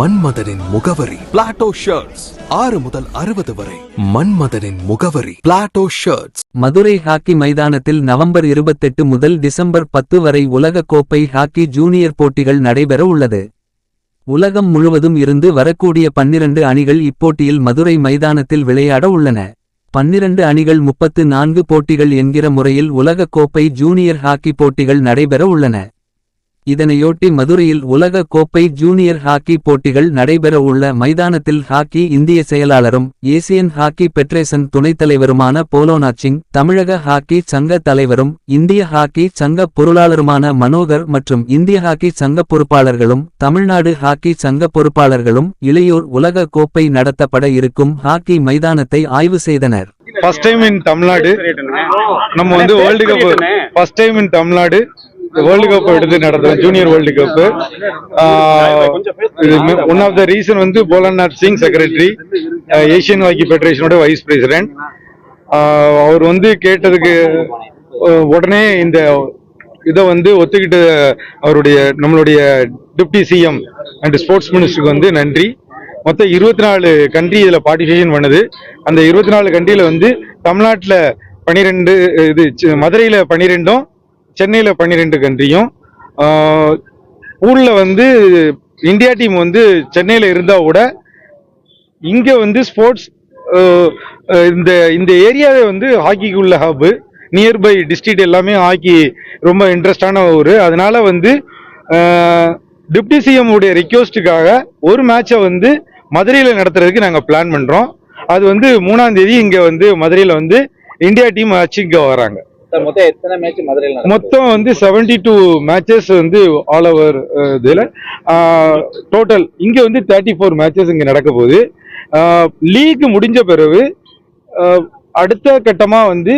மன்மதனின் முகவரி. Plato shirts ஆறு முதல் அறுபது வரை. மன்மதனின் முகவரி. பிளாட்டோ ஷர்ட்ஸ் மதுரை ஹாக்கி மைதானத்தில் நவம்பர் இருபத்தெட்டு முதல் டிசம்பர் பத்து வரை உலக கோப்பை ஹாக்கி ஜூனியர் போட்டிகள் நடைபெற உள்ளது. உலகம் முழுவதும் இருந்து வரக்கூடிய பன்னிரண்டு அணிகள் இப்போட்டியில் மதுரை மைதானத்தில் விளையாட உள்ளன. பன்னிரண்டு அணிகள் முப்பத்து நான்கு போட்டிகள் என்கிற முறையில் உலக கோப்பை ஜூனியர் ஹாக்கி போட்டிகள் நடைபெற உள்ளன. இதனையொட்டி மதுரையில் உலக கோப்பை ஜூனியர் ஹாக்கி போட்டிகள் நடைபெற உள்ள மைதானத்தில் ஹாக்கி இந்திய செயலாளரும் ஏசியன் ஹாக்கி பெட்ரேசன் துணைத் தலைவருமான போலோனாச்சிங் தமிழக ஹாக்கி சங்க தலைவரும் இந்திய ஹாக்கி சங்க பொருளாளருமான மனோகர் மற்றும் இந்திய ஹாக்கி சங்க பொறுப்பாளர்களும் தமிழ்நாடு ஹாக்கி சங்க பொறுப்பாளர்களும் இளையோர் உலக கோப்பை நடத்தப்பட இருக்கும் ஹாக்கி மைதானத்தை ஆய்வு செய்தனர். First time in Tamil Nadu. நம்ம வந்து world cup first time in Tamil Nadu. World cup எடுத்து நடத்துறோம் junior world cup one of the reason வந்து Bholanath Singh secretary Asian hockey ஃபெடரேஷனோட vice president அவர் வந்து கேட்டதுக்கு உடனே இந்த இதை வந்து ஒத்துக்கிட்டு அவருடைய நம்மளுடைய டிப்டி சிஎம் அண்ட் ஸ்போர்ட்ஸ் மினிஸ்டருக்கு வந்து நன்றி. மொத்தம் இருபத்தி நாலு கண்ட்ரி இதில் பார்ட்டிசிபேஷன் பண்ணுது. அந்த இருபத்தி நாலு கண்ட்ரியில் வந்து தமிழ்நாட்டில் பன்னிரெண்டு இது மதுரையில் பன்னிரெண்டும் சென்னையில் பன்னிரெண்டு கண்ட்ரியும் ஊரில் வந்து இந்தியா டீம் வந்து சென்னையில் இருந்தால் கூட இங்கே வந்து ஸ்போர்ட்ஸ் இந்த இந்த ஏரியாவே வந்து ஹாக்கிக்கு உள்ள ஹப்பு நியர்பை டிஸ்ட்ரிக்ட் எல்லாமே ஹாக்கி ரொம்ப இன்ட்ரெஸ்டான ஊர். அதனால வந்து டிப்டி சிஎம் உடைய ரிக்வஸ்ட்டுக்காக ஒரு மேட்சை வந்து மதுரையில் நடத்துறதுக்கு நாங்கள் பிளான் பண்ணுறோம் அது வந்து மூணாம் தேதி இங்கே வந்து மதுரையில் வந்து இந்தியா டீம் ஆச்சு இங்கே வராங்க. மொத்தம் வந்து 72 டூ மேட்சஸ் வந்து ஆல் ஓவர் இதில். டோட்டல் இங்கே வந்து தேர்ட்டி ஃபோர் மேட்சஸ் இங்கே நடக்க போகுது. லீக் முடிஞ்ச பிறகு அடுத்த கட்டமாக வந்து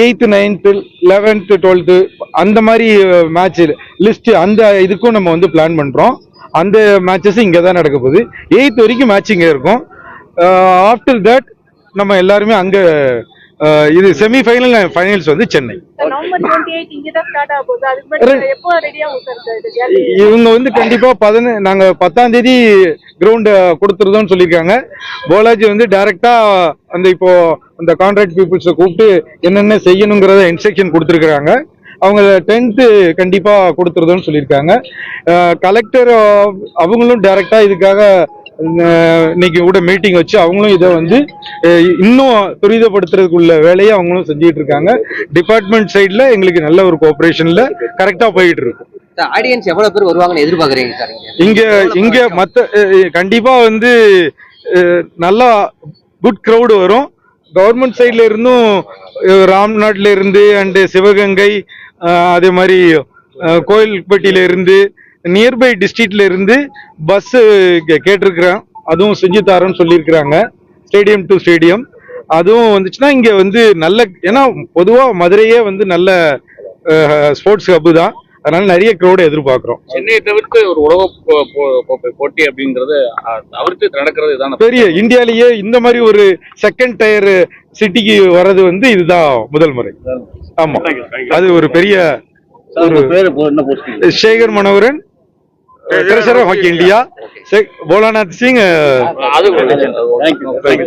எயித்து நைன்த்து லெவன்த்து டுவெல்த்து அந்த மாதிரி மேட்ச் லிஸ்ட்டு அந்த இதுக்கும் நம்ம வந்து பிளான் பண்ணுறோம் அந்த மேட்சஸ் இங்கே தான் நடக்க போகுது. எயித்து வரைக்கும் மேட்ச் இங்கே இருக்கும். ஆஃப்டர் தட் நம்ம எல்லாருமே அங்கே இது செமிஃபைனல் ஃபைனல்ஸ் வந்து சென்னை. இவங்க வந்து கண்டிப்பா பதின நாங்க பத்தாம் தேதி கிரவுண்ட் கொடுத்துருதோம்னு சொல்லியிருக்காங்க. போலாஜி வந்து டைரக்டா அந்த இப்போ அந்த கான்ட்ராக்ட் பீப்புள்ஸை கூப்பிட்டு என்னென்ன செய்யணுங்கிறத இன்ஸ்ட்ரக்ஷன் கொடுத்துருக்காங்க அவங்க டென்த்து கண்டிப்பா கொடுத்துருதோம்னு சொல்லியிருக்காங்க. கலெக்டர் அவங்களும் டைரக்டா இதுக்காக இன்னைக்கு கூட மீட்டிங் வச்சு அவங்களும் இதை வந்து இன்னும் துரிதப்படுத்துறதுக்குள்ள வேலையை அவங்களும் செஞ்சுட்டு இருக்காங்க. டிபார்ட்மெண்ட் சைடில் எங்களுக்கு நல்ல ஒரு கோஆப்ரேஷன்ல கரெக்டாக போயிட்டு இருக்கு. சார் ஆடியன்ஸ் எவ்வளவு பேர் வருவாங்கன்னு எதிர்பார்க்குறீங்க சார் இங்க இங்க மத்த கண்டிப்பா வந்து நல்லா குட் crowd வரும். கவர்மெண்ட் சைட்ல இருந்தும் ராம்நாட்ல இருந்து அண்டு சிவகங்கை அதே மாதிரி கோயில்பட்டியில இருந்து நியர்பை டிஸ்ட்ரிக்ட்ல இருந்து பஸ் கேட்டிருக்கிறோம் அதுவும் செஞ்சு தரோம்னு சொல்லியிருக்கிறாங்க. ஸ்டேடியம் டு ஸ்டேடியம் அதுவும் வந்துச்சுன்னா இங்க வந்து நல்ல ஏன்னா பொதுவா மதுரையே வந்து நல்ல ஸ்போர்ட்ஸ் ஹப்பு தான். அதனால நிறைய க்ரௌட் எதிர்பார்க்குறோம். சென்னையை தவிர்த்து ஒரு உலக போட்டி அப்படிங்கிறது தவிர்த்து நடக்கிறது இதான? பெரிய இந்தியாலேயே இந்த மாதிரி ஒரு செகண்ட் டயர் சிட்டிக்கு வர்றது வந்து இதுதான் முதல் முறை. ஆமா. அது ஒரு பெரிய ஒரு பேர் என்ன posting Sekar Manoharan treasurer hockey India சே- போலாநாத் சிங் அது thank you